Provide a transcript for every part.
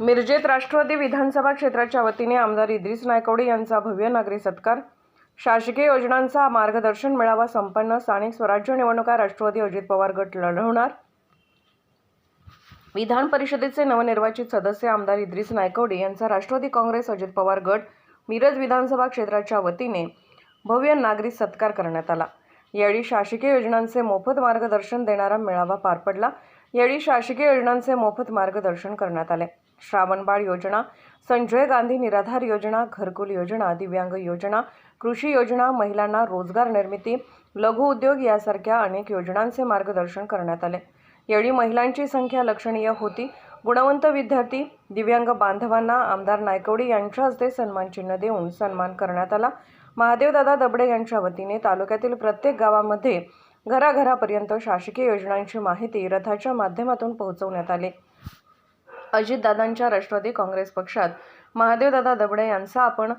मिरजेत राष्ट्रवादी विधानसभा क्षेत्राच्या वतीने आमदार इद्रिस नायकवडे यांचा भव्य नागरी सत्कार. शासकीय योजनांचा मार्गदर्शन मेळावा संपन्न. स्थानिक स्वराज्य निवडणुका राष्ट्रवादी अजित पवार गट लढवणार. विधान परिषदेचे नवनिर्वाचित सदस्य आमदार इद्रिस नायकवडे यांचा राष्ट्रवादी काँग्रेस अजित पवार गट मिरज विधानसभा क्षेत्राच्या वतीने भव्य नागरी सत्कार करण्यात आला. यावेळी शासकीय योजनांचे मोफत मार्गदर्शन देणारा मेळावा पार पडला. यावेळी शासकीय योजनांचे मोफत मार्गदर्शन करण्यात आले. श्रावणबाळ योजना संजय गांधी निराधार योजना घरकुल योजना दिव्यांग योजना कृषी योजना महिलांना रोजगार निर्मिती लघु उद्योग यासारख्या अनेक योजनांचे मार्गदर्शन करण्यात आले. यावेळी महिलांची संख्या लक्षणीय होती. गुणवंत विद्यार्थी दिव्यांग बांधवांना आमदार नायकवडी यांच्या हस्ते सन्मानचिन्ह देऊन सन्मान करण्यात आला. महादेवदादा दबडे यांच्या वतीने तालुक्यातील प्रत्येक गावामध्ये घराघरापर्यंत शासकीय योजनांची माहिती रथाच्या माध्यमातून पोहोचवण्यात आली. अजितदादांच्या राष्ट्रवादी काँग्रेस पक्षात महादेवदादा दबडे यांचा आपण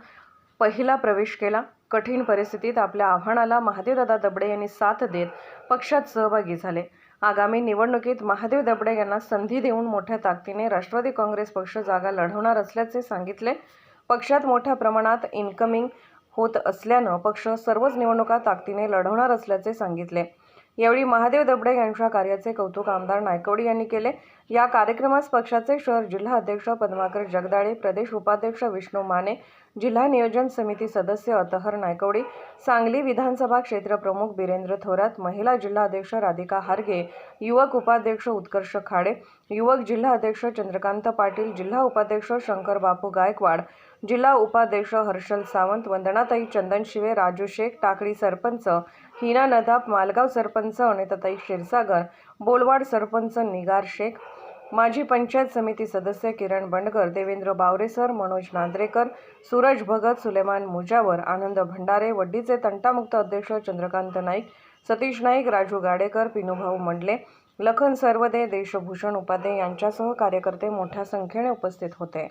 पहिला प्रवेश केला. कठीण परिस्थितीत आपल्या आव्हानाला महादेवदादा दबडे यांनी साथ देत पक्षात सहभागी झाले. आगामी निवडणुकीत महादेव दबडे यांना संधी देऊन मोठ्या ताकदीने राष्ट्रवादी काँग्रेस पक्ष जागा लढवणार असल्याचे सांगितले. पक्षात मोठ्या प्रमाणात इन्कमिंग होत असल्यानं पक्ष सर्वच निवडणुका ताकदीने लढवणार असल्याचे सांगितले. यावेळी महादेव दबडे यांच्या कार्याचे कौतुक आमदार नायकवडी यांनी केले. या कार्यक्रमास पक्षाचे शहर जिल्हा अध्यक्ष पद्माकर जगदाळे प्रदेश उपाध्यक्ष विष्णू माने जिल्हा नियोजन समिती सदस्य अतहर नायकवडी सांगली विधानसभा क्षेत्र प्रमुख बिरेंद्र थोरात महिला जिल्हा अध्यक्ष राधिका हारगे युवक उपाध्यक्ष उत्कर्ष खाडे युवक जिल्हा अध्यक्ष चंद्रकांत पाटील जिल्हा उपाध्यक्ष शंकर बापू गायकवाड जिल्हा उपाध्यक्ष हर्षल सावंत वंदनाताई चंदन शिवे राजू शेख टाकळी सरपंच हिना नदाब मालगाव सरपंच सरपंच अनिताताई क्षीरसागर बोलवाड सरपंच निगार शेख माजी पंचायत समिती सदस्य किरण बंडकर देवेंद्र बावरेसर मनोज नांद्रेकर सूरज भगत सुलेमान मुजावर आनंद भंडारे वड्डीचे तंटामुक्त अध्यक्ष चंद्रकांत नाईक सतीश नाईक राजू गाडेकर पिनुभाऊ मंडले लखन सर्वदे देशभूषण उपाध्ये यांच्यासह कार्यकर्ते मोठ्या संख्येने उपस्थित होते.